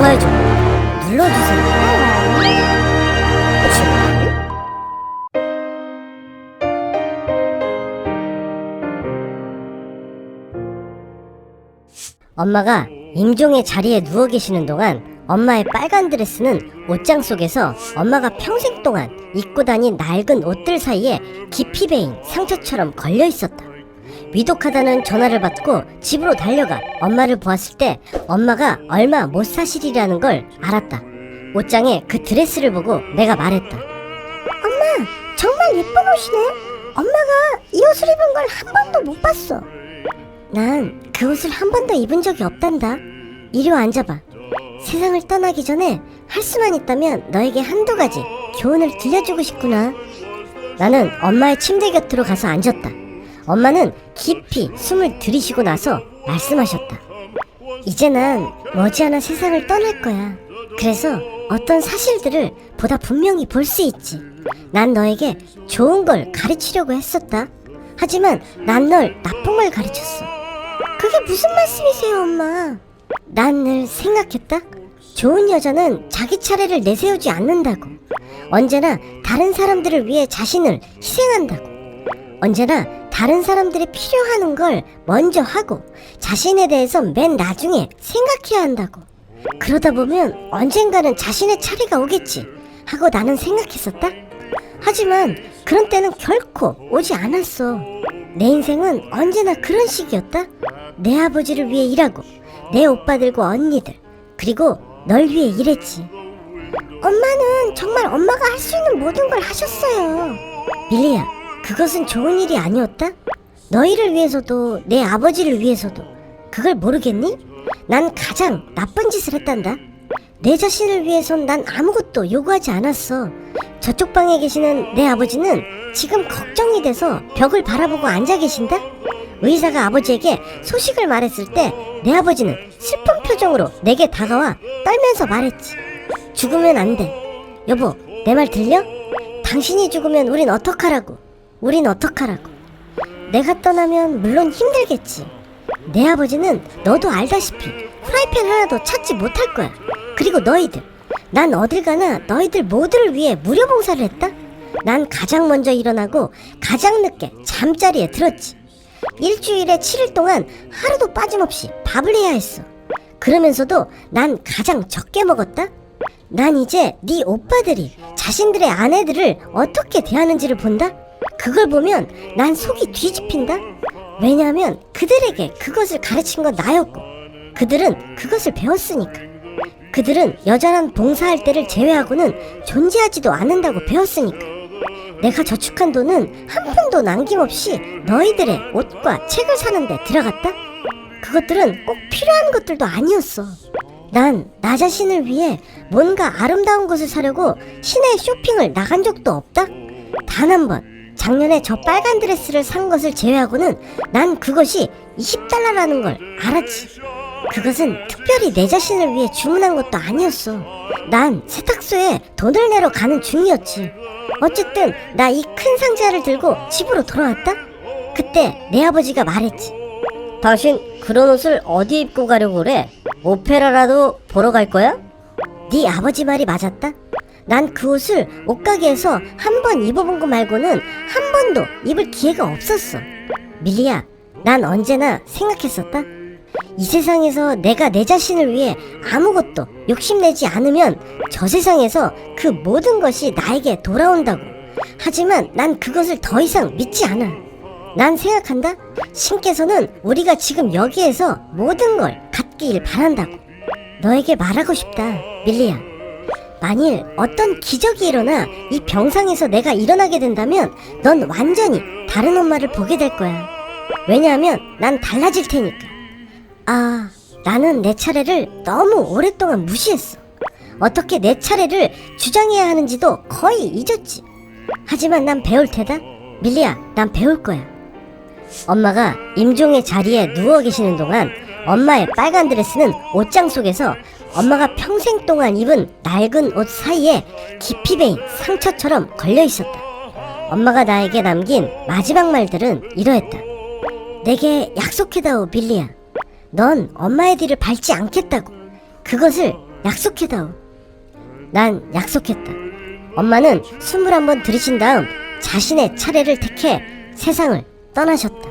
좋아요 좀 눌러주세요. 엄마가 임종의 자리에 누워 계시는 동안 엄마의 빨간 드레스는 옷장 속에서 엄마가 평생 동안 입고 다닌 낡은 옷들 사이에 깊이 베인 상처처럼 걸려 있었다. 위독하다는 전화를 받고 집으로 달려가 엄마를 보았을 때 엄마가 얼마 못 사실이라는 걸 알았다. 옷장에 그 드레스를 보고 내가 말했다. 엄마, 정말 예쁜 옷이네. 엄마가 이 옷을 입은 걸 한 번도 못 봤어. 난 그 옷을 한 번도 입은 적이 없단다. 이리 와 앉아봐. 세상을 떠나기 전에 할 수만 있다면 너에게 한두 가지 교훈을 들려주고 싶구나. 나는 엄마의 침대 곁으로 가서 앉았다. 엄마는 깊이 숨을 들이쉬고 나서 말씀하셨다. 이제 난 머지않아 세상을 떠날 거야. 그래서 어떤 사실들을 보다 분명히 볼 수 있지. 난 너에게 좋은 걸 가르치려고 했었다. 하지만 난 널 나쁜 걸 가르쳤어. 그게 무슨 말씀이세요, 엄마? 난 늘 생각했다. 좋은 여자는 자기 차례를 내세우지 않는다고. 언제나 다른 사람들을 위해 자신을 희생한다고. 언제나 다른 사람들이 필요하는 걸 먼저 하고 자신에 대해서 맨 나중에 생각해야 한다고. 그러다 보면 언젠가는 자신의 차례가 오겠지 하고 나는 생각했었다. 하지만 그런 때는 결코 오지 않았어. 내 인생은 언제나 그런 식이었다. 내 아버지를 위해 일하고 내 오빠들과 언니들 그리고 널 위해 일했지. 엄마는 정말 엄마가 할 수 있는 모든 걸 하셨어요. 밀리야, 그것은 좋은 일이 아니었다? 너희를 위해서도 내 아버지를 위해서도 그걸 모르겠니? 난 가장 나쁜 짓을 했단다. 내 자신을 위해선 난 아무것도 요구하지 않았어. 저쪽 방에 계시는 내 아버지는 지금 걱정이 돼서 벽을 바라보고 앉아 계신다? 의사가 아버지에게 소식을 말했을 때 내 아버지는 슬픈 표정으로 내게 다가와 떨면서 말했지. 죽으면 안 돼. 여보, 내 말 들려? 당신이 죽으면 우린 어떡하라고? 우린 어떡하라고? 내가 떠나면 물론 힘들겠지. 내 아버지는 너도 알다시피 프라이팬 하나도 찾지 못할 거야. 그리고 너희들. 난 어딜 가나 너희들 모두를 위해 무료 봉사를 했다. 난 가장 먼저 일어나고 가장 늦게 잠자리에 들었지. 일주일에 7일 동안 하루도 빠짐없이 밥을 해야 했어. 그러면서도 난 가장 적게 먹었다. 난 이제 네 오빠들이 자신들의 아내들을 어떻게 대하는지를 본다. 그걸 보면 난 속이 뒤집힌다. 왜냐하면 그들에게 그것을 가르친 건 나였고 그들은 그것을 배웠으니까. 그들은 여전한 봉사할 때를 제외하고는 존재하지도 않는다고 배웠으니까. 내가 저축한 돈은 한 푼도 남김없이 너희들의 옷과 책을 사는데 들어갔다? 그것들은 꼭 필요한 것들도 아니었어. 난 나 자신을 위해 뭔가 아름다운 것을 사려고 시내 쇼핑을 나간 적도 없다? 단 한 번. 작년에 저 빨간 드레스를 산 것을 제외하고는 난 그것이 20달러라는 걸 알았지. 그것은 특별히 내 자신을 위해 주문한 것도 아니었어. 난 세탁소에 돈을 내러 가는 중이었지. 어쨌든 나 이 큰 상자를 들고 집으로 돌아왔다. 그때 내 아버지가 말했지. 당신 그런 옷을 어디 입고 가려고 그래? 오페라라도 보러 갈 거야? 네 아버지 말이 맞았다. 난 그 옷을 옷가게에서 한 번 입어본 거 말고는 한 번도 입을 기회가 없었어. 밀리야, 난 언제나 생각했었다. 이 세상에서 내가 내 자신을 위해 아무것도 욕심내지 않으면 저 세상에서 그 모든 것이 나에게 돌아온다고. 하지만 난 그것을 더 이상 믿지 않아. 난 생각한다. 신께서는 우리가 지금 여기에서 모든 걸 갖기를 바란다고. 너에게 말하고 싶다, 밀리야. 만일 어떤 기적이 일어나 이 병상에서 내가 일어나게 된다면 넌 완전히 다른 엄마를 보게 될 거야. 왜냐하면 난 달라질 테니까. 아, 나는 내 차례를 너무 오랫동안 무시했어. 어떻게 내 차례를 주장해야 하는지도 거의 잊었지. 하지만 난 배울 테다. 밀리야, 난 배울 거야. 엄마가 임종의 자리에 누워 계시는 동안 엄마의 빨간 드레스는 옷장 속에서 엄마가 평생 동안 입은 낡은 옷 사이에 깊이 베인 상처처럼 걸려 있었다. 엄마가 나에게 남긴 마지막 말들은 이러했다. 내게 약속해다오, 빌리야. 넌 엄마의 뒤를 밟지 않겠다고. 그것을 약속해다오. 난 약속했다. 엄마는 숨을 한번 들이신 다음 자신의 차례를 택해 세상을 떠나셨다.